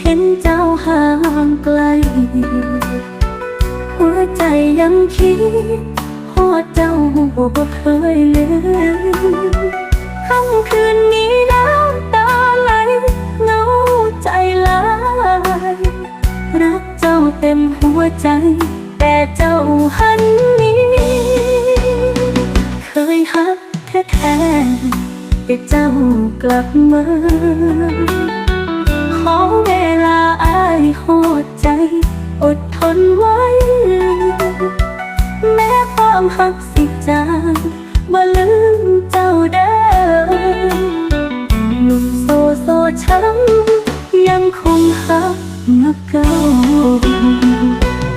เห็นเจ้าห่างไกล หัวใจยังคิดหอดเจ้าบ่เคยลืมค่ำคืนนี้น้ำตาไหลเงาใจลายรักเจ้าเต็มหัวใจ แต่เจ้าหันนี้ เคยฮักแท้ๆแต่เจ้ากลับมา ขอเวลาอายโหดใจ อดทนไว้ แม้ความหักสิจางบ่ลืมเจ้าเด้อหนุ่มโซโซช้ำยังคงหักนักเก่า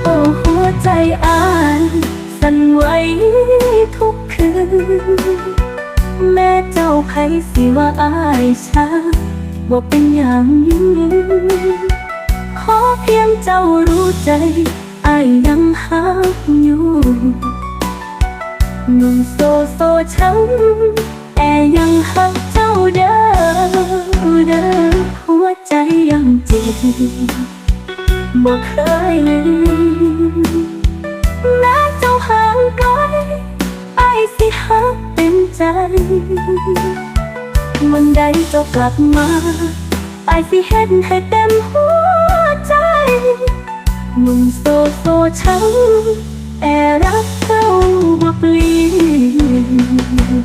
โอ้หัวใจอายสั่นไหวทุกคืน แม่เจ้าไผสิว่าอาย ชาเป็นอย่างขอเพียงเจ้ารู้ใจไอายยังหักอยู่หนุ่มโซโซช้ำแต่ยังหักเจ้าเด้อเด้อหัวใจยังเจ็บบ่เคยลืมแม้เจ้าห่างไกลไอ้สิหักเต็มใจ วันใดเจ้ากลับมาไอสิเฮ็ดให้เต็มหัวใจหนุ่มโซโซช้ำแต่รักเจ้าบ่เปลี่ยน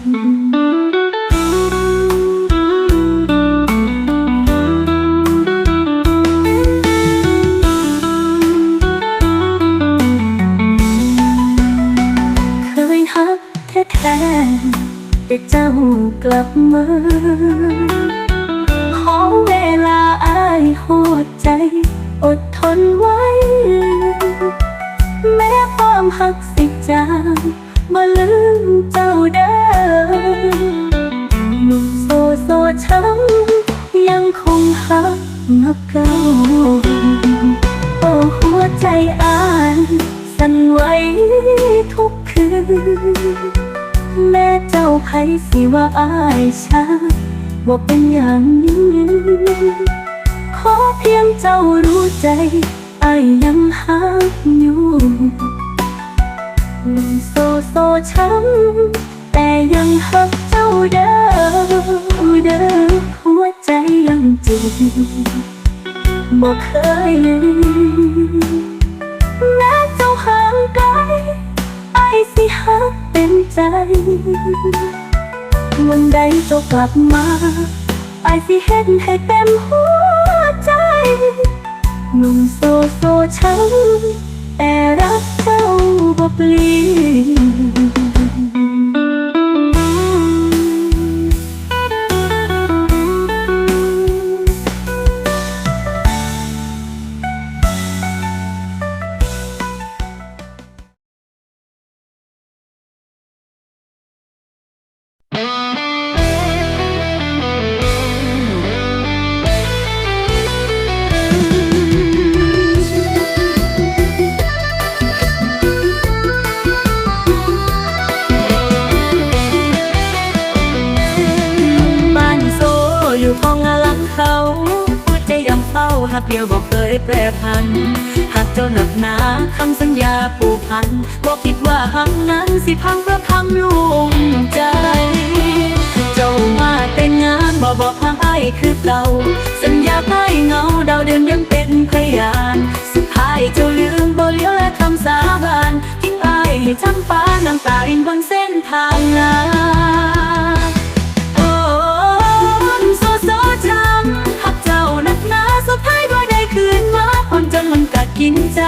เคยฮักแท้ แต่เจ้ากลับมา ขอเวลาอายโหดใจ อดทนไว้ แม้ความหักสิจางมาลืมเจ้าเด้อหนุ่มโซโซช้ำยังคงหักนักเก่าโอ้หัวใจอ่ายสั่นไหวทุกคืน แม่เจ้าไผสิว่าอายชาบ่เป็นอย่างนี้ ขอเพียงเจ้ารู้ใจอายยังหักอยู่โซโซช้ำแต่ยังหักเจ้าเด้อเด้อหัวใจยังเจ็บบ่เคยลืมแม้เจ้าห่างไกลไอ้สิหัก ใจวันใดเจ้ากลับมาไอสิเห็นให้เต็มหัวใจหนุ่มโซโซฉันแต่รักเจ้าบ่เปลี่ยน หักเดียวบอกเคยแปรพันหักเจ้าหนักหนาคำสัญญาผูกพันบอกคิดว่าหักนั้นสิพังเพราะคำยุ่งใจ เจ้ามาแต่งงานบอกบอกทางไอ้คือเก่าสัญญาให้เงาดาวเดือนยังเป็นพยาน สุดท้ายเจ้าลืมบ่เลียวและคำสาบานทิ้งไอ้ให้ช้ำฟ้าน้ำตารินบนเส้นทางงาน คืนมาคนจนมันกัดกินใจ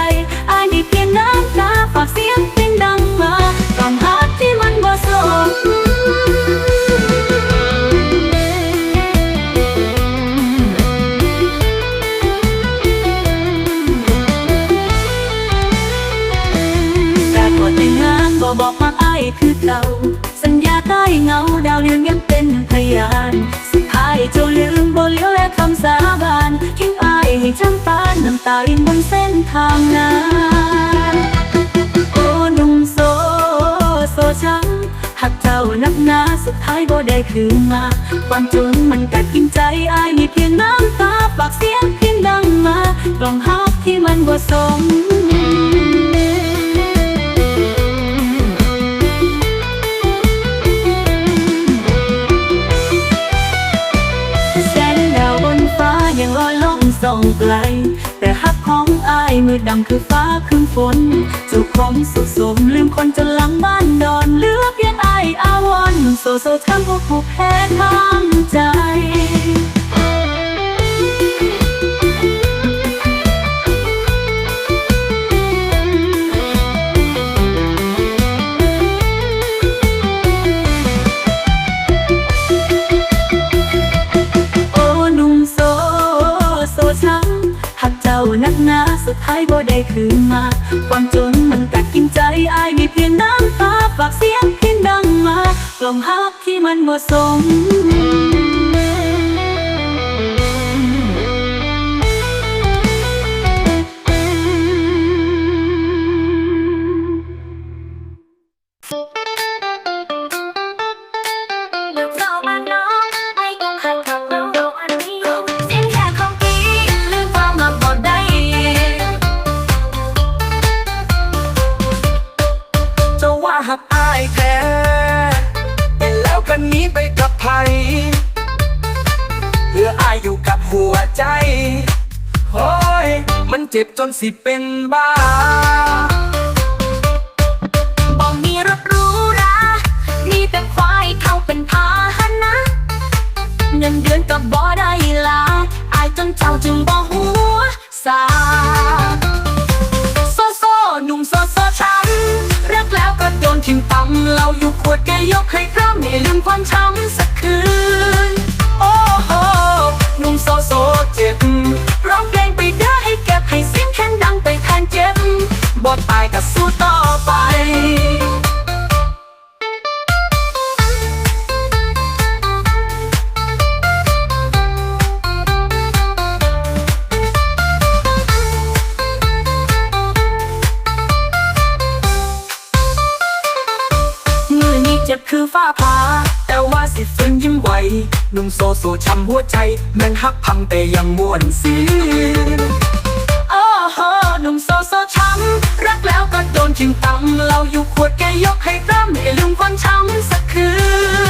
อายนี่เพียงน้ำตาฝากเสียงเพลงดังมาต้องหักที่มันบ่สมแต่กดแต่งานบ่บอกมาไอ้ายคือเก่า สัญญาใต้เงาดาวเรืองยังเป็นพยานสุดท้ายเจ้าลืมบ่เลี้ยวแล งอายให้ช้ำตาน้ำตารินบนเส้นทางนั้นโอ้หนุ่มโซโซช้ำหักเจ้านักหนาสุดท้ายบ่ได้คืนมาความจนมันกัดกินใจอายมีเพียงน้ำตาปากเสียงเพียงดังมาลองฮักที่มันบ่สม ไกล แต่ฮักของอายมือดำคือฟ้าคืนฝนเจ้าของสุขสมลืมคนจะหลังบ้านดอนเลือเพียงอายอาวรณ์โซโซทำผู้ผูกแพ้ทางใจ คืนมา ความจนมันกัดกินใจอายมีเพียงน้ำตาฝากเสียงเพียงดังมากล่อมฮักที่มันบ่สม เจ็บจนสิเป็นบ้าบ่มีรถรูหรามีแต่ควายเข้าเป็นพาหนะเงินเดือนก็บ่ได้ลาอายจนเจ้าจึงบ่หัวสาโซโซหนุ่มโซโซช้ำรักแล้วก็โดนทิมตำเราอยู่ขวดแกยกให้ นุ่มโซโซช้ำหัวใจแม่งฮักพังแต่ยังม่วนสีโอ้โหหนุ่มโซโซช้ำรักแล้วก็โดนจึงตำเราอยู่ขวดแกยกให้ร่ำให้ลืมความช้ำสักคืน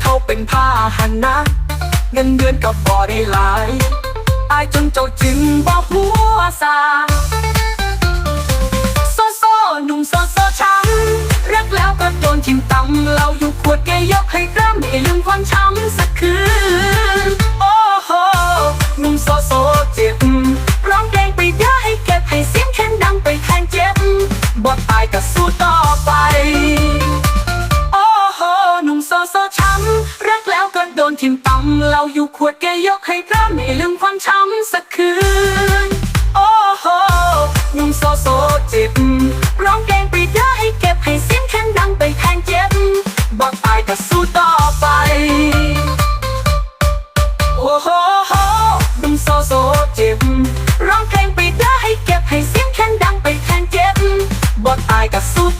เท่าเป็นพาหันนะเงินเดือนก็บ่ได้หลายอายจนเจ้าจึงบ่หัวซาโซโซหนุ่มโซโซช้ำรักแล้วก็โดนทิมตำเราอยู่ขวดแกยกให้ร่ำให้ลืมความช้ำสักคืน โอ้โหหนุ่มโซโซเจ็บร้องเพลงไปได้ายกับสุด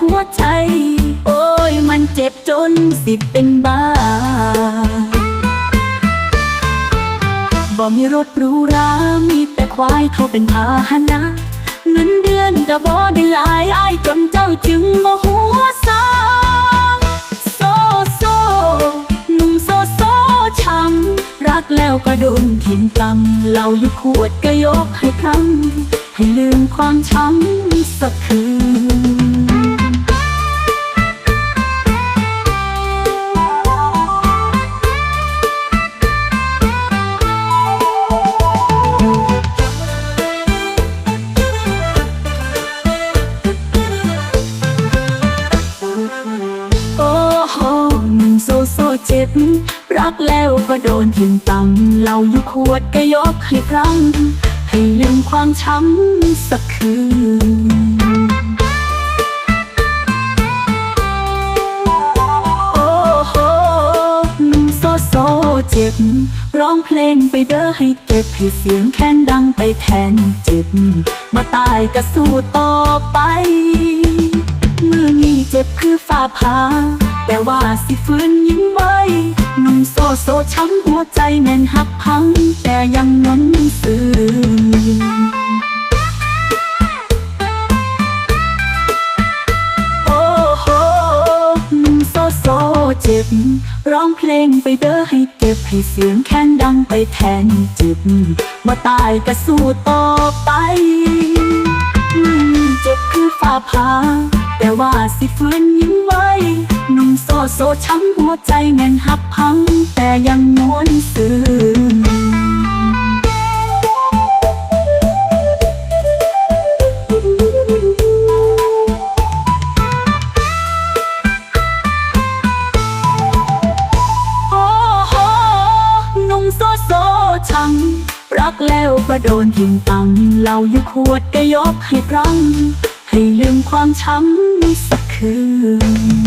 หัวใจ โอ้ยมันเจ็บจนสิเป็นบ้า บ่มีรถหรูหรา มีแต่ควายเขาเป็นพาหนะเงินเดือนก็บ่ได้หลายอายจนเจ้าจึงบ่หัวซาโซโซหนุ่มโซโซช้ำรักแล้วก็โดนทิมตำเราอยู่ขวดก็ยกให้คำให้ลืมความช้ำสักคืน รักแล้วก็โดนทิ่มตังเราอยู่ขวดก็ยกให้ครั้งให้ลืมความช้ำสักคืนโอ้โหโซโซเจ็บ ร้องเพลงไปเด้อให้เก็บให้เสียงแค้นดังไปแทนเจ็บ มาตายก็สู้ต่อไป เมื่อนี้ เจ็บคือฝ่าผาแต่ว่าสิฟื้นยิ้มไว้หนุ่มโซโซช้ำหัวใจแน่นหักพัง แต่ยังนอนซื่อโอ้โหหนุ่มโซโซเจ็บ ร้องเพลงไปเด้อให้เก็บให้เสียงแค้นดังไปแทนจ็บมาตายก็สู้ต่อไป เจ็บคือฝ่าผา ว่าสิฟื้นยิ้มไว้หนุ่มโซโซช้ำหัวใจแน่นหักพัง แต่ยังนวลซื่อโอ้โหนุ่มโซโซชังรักแล้วก็โดนทิ้งตังเราอยู่ขวดก็ยกให้ครั้ง ให้ลืมความช้ำสักคืน